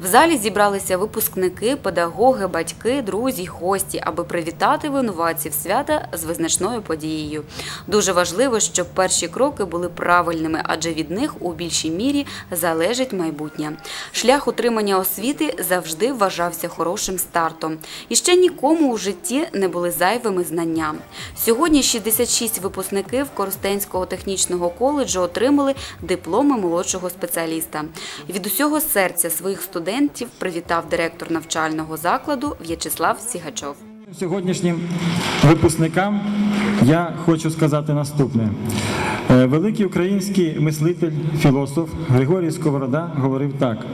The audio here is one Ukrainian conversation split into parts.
В залі зібралися випускники, педагоги, батьки, друзі, гості, аби привітати винуватців свята з визначною подією. Дуже важливо, щоб перші кроки були правильними, адже від них у більшій мірі залежить майбутнє. Шлях отримання освіти завжди вважався хорошим стартом. І ще нікому у житті не були зайвими знання. Сьогодні 66 випускників Коростенського технічного коледжу отримали дипломи молодшого спеціаліста. Від усього серця своїх студентів привітав директор навчального закладу В'ячеслав Сігачов. Сьогоднішнім випускникам я хочу сказати наступне. Е, Великий український мислитель, філософ Григорій Сковорода говорив так: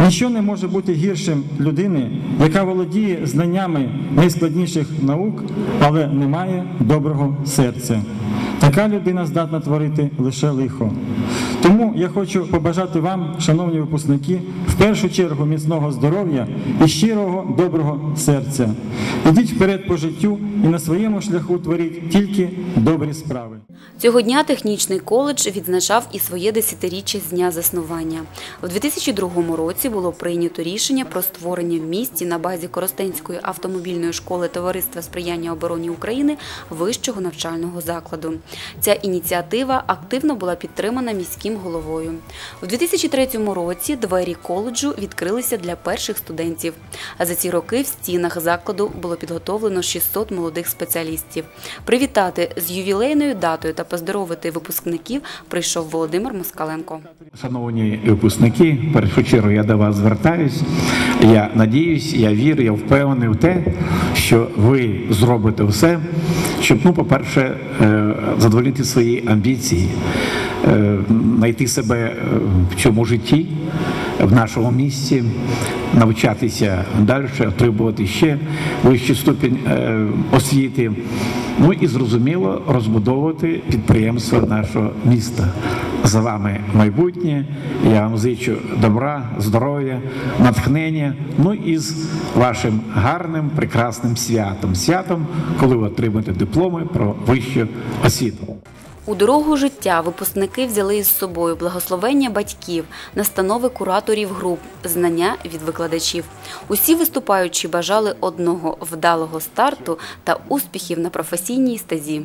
ніщо не може бути гіршим людини, яка володіє знаннями найскладніших наук, але не має доброго серця. Така людина здатна творити лише лихо. Тому я хочу побажати вам, шановні випускники, в першу чергу міцного здоров'я і щирого доброго серця. Ідіть вперед по життю і на своєму шляху творіть тільки добрі справи. Цього дня технічний коледж відзначав і своє десятиріччя з дня заснування. У 2002 році було прийнято рішення про створення в місті на базі Коростенської автомобільної школи Товариства сприяння обороні України вищого навчального закладу. Ця ініціатива активно була підтримана міським головою. У 2003 році двері коледжу відкрилися для перших студентів. А за ці роки в стінах закладу було підготовлено 600 молодих спеціалістів. Привітати з ювілейною датою та поздоровити випускників прийшов Володимир Москаленко. Шановні випускники, першу чергу я до вас звертаюсь. Я надіюсь, я вірю, я впевнений в те, що ви зробите все, щоб, ну, по-перше, е, задовольнити свої амбіції, е, знайти себе е, в цьому житті, в нашому місті, навчатися далі, отримувати ще вищий ступінь е, освіти. Ну і зрозуміло розбудовувати підприємства нашого міста. За вами майбутнє. Я вам зичу добра, здоров'я, натхнення. Ну і з вашим гарним, прекрасним святом. Святом, коли ви отримаєте дипломи про вищу освіту. У дорогу життя випускники взяли із собою благословення батьків, настанови кураторів груп, знання від викладачів. Усі виступаючі бажали одного вдалого старту та успіхів на професійній стезі.